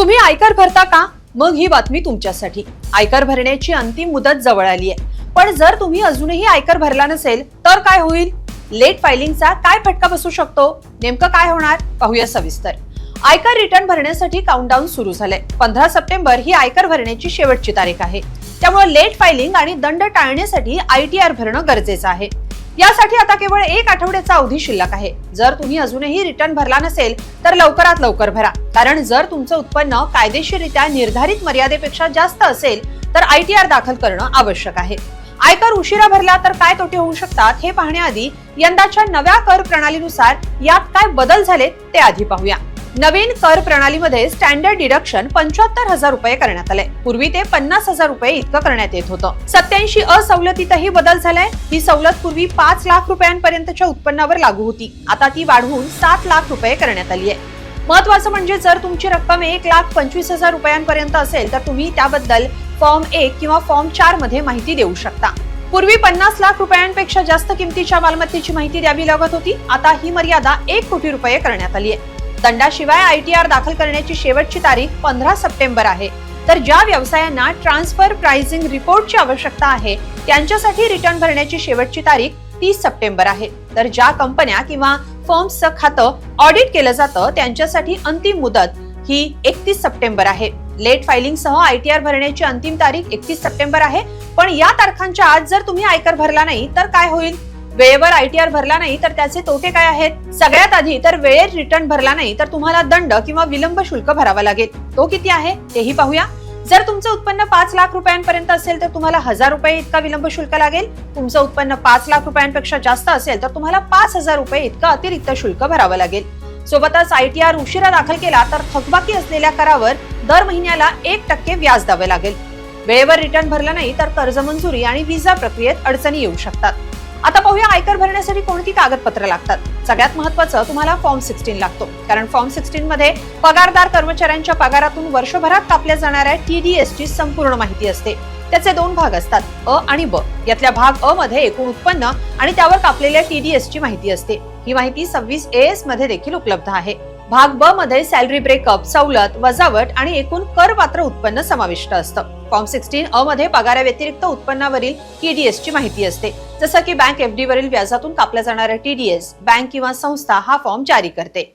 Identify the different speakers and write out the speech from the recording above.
Speaker 1: तुम्ही आयकर भरता का? मग ही बातमी तुमच्यासाठी. आयकर भरण्याची अंतिम मुदत जवळ आली आहे. पण जर तुम्ही अजूनही आयकर भरला नसेल तर काय होईल? लेट फायलिंगचा काय फटका बसू शकतो? नेमकं काय होणार? पाहूया सविस्तर. आयकर रिटर्न भरण्यासाठी काउंटडाऊन सुरू झालंय. पंधरा सप्टेंबर ही आयकर भरण्याची शेवटची तारीख आहे. त्यामुळे लेट फायलिंग आणि दंड टाळण्यासाठी आयटीआर भरणं गरजेचं आहे. यासाठी आता केवळ एक आठवड्याचा अवधी शिल्लक आहे. जर तुम्ही अजूनही रिटर्न भरला नसेल तर लवकरात लवकर भरा. कारण जर तुमचं उत्पन्न कायदेशीररित्या निर्धारित मर्यादेपेक्षा जास्त असेल तर आय टी आर दाखल करणं आवश्यक आहे. आयकर उशिरा भरला तर काय तोटे होऊ शकतात हे पाहण्याआधी यंदाच्या नव्या कर प्रणालीनुसार यात काय बदल झाले ते आधी पाहूया. नवीन कर प्रणालीमध्ये स्टँडर्ड डिडक्शन पंच्याहत्तर हजार रुपये करण्यात आले. पूर्वी ते पन्नास हजार रुपये इतकं करण्यात येत होतं. सत्याऐंशी असवलतीतही बदल झालाय. ही सवलत पूर्वी पाच लाख रुपयांपर्यंतच्या उत्पन्नावर लागू होती. आता ती वाढवून सात लाख रुपये करण्यात आली आहे महत्वाचं म्हणजे जर तुमची रक्कम एक लाख पंचवीस हजार रुपयांपर्यंत असेल तर तुम्ही त्याबद्दल फॉर्म एक किंवा फॉर्म चारमध्ये माहिती देऊ शकता. पूर्वी पन्नास लाख रुपयांपेक्षा जास्त किमतीच्या मालमत्तेची माहिती द्यावी लागत होती. आता ही मर्यादा एक कोटी रुपये करण्यात आली आहे दंडाशिवाय आयटीआर दाखल करण्याची शेवटची तारीख पंधरा सप्टेंबर आहे. तर ज्या व्यवसायांना ट्रान्सफर प्राइसिंग रिपोर्टची आवश्यकता आहे त्यांच्यासाठी रिटर्न भरण्याची शेवटची तारीख तीस सप्टेंबर आहे. तर ज्या कंपन्या किंवा फर्म्सचं खातं ऑडिट केलं जातं त्यांच्यासाठी अंतिम मुदत ही एकतीस सप्टेंबर आहे. लेट फायलिंग सह आयटीआर भरण्याची अंतिम तारीख एकतीस सप्टेंबर आहे. पण या तारखांच्या आत जर तुम्ही आयकर भरला नाही तर काय होईल? वेळेवर आयटीआर भरला नाही तर त्याचे तोटे काय आहेत? सगळ्यात आधी तर वेळेत रिटर्न भरला नाही तर तुम्हाला दंड किंवा विलंब शुल्क भरावा लागेल. तो किती आहे? तेही पाहूया. जर तुमचं उत्पन्न पाच लाख रुपयांपर्यंत असेल तर तुम्हाला हजार रुपये इतका विलंब शुल्क लागेल. तुमचं उत्पन्न पाच लाख रुपयांपेक्षा जास्त असेल तर तुम्हाला पाच हजार रुपये इतकं अतिरिक्त शुल्क भरावं लागेल. सोबतच आयटीआर उशिरा दाखल केला तर थकबाकी असलेल्या करावर दर महिन्याला एक टक्के व्याज द्यावे लागेल. वेळेवर रिटर्न भरला नाही तर कर्ज मंजुरी आणि व्हिसा प्रक्रियेत अडचणी येऊ शकतात. आता पाहूया आयकर भरण्यासाठी कोणती कागदपत्र लागतात. सगळ्यात महत्वाचं तुम्हाला फॉर्म सिक्स्टीन लागतो. कारण फॉर्म सिक्स्टीन मध्ये पगारदार कर्मचाऱ्यांच्या पगारातून वर्षभरात कापल्या जाणाऱ्या टीडीएस ची संपूर्ण माहिती असते. त्याचे दोन भाग असतात अ आणि ब. यातल्या भाग अ मध्ये एकूण उत्पन्न आणि त्यावर कापलेल्या टीडीएस ची माहिती असते. ही माहिती सव्वीस ए एसमध्ये देखील उपलब्ध आहे. भाग ब मध्ये सॅलरी ब्रेकअप सवलत वजावट आणि एकूण करपात्र उत्पन्न समाविष्ट असतं. फॉर्म सिक्स्टीन अ मध्ये पगाराव्यतिरिक्त उत्पन्नावरील टीडीएस ची माहिती असते. जसं की बँक एफडी वरील व्याजातून कापल्या जाणाऱ्या टीडीएस बँक किंवा संस्था हा फॉर्म जारी करते.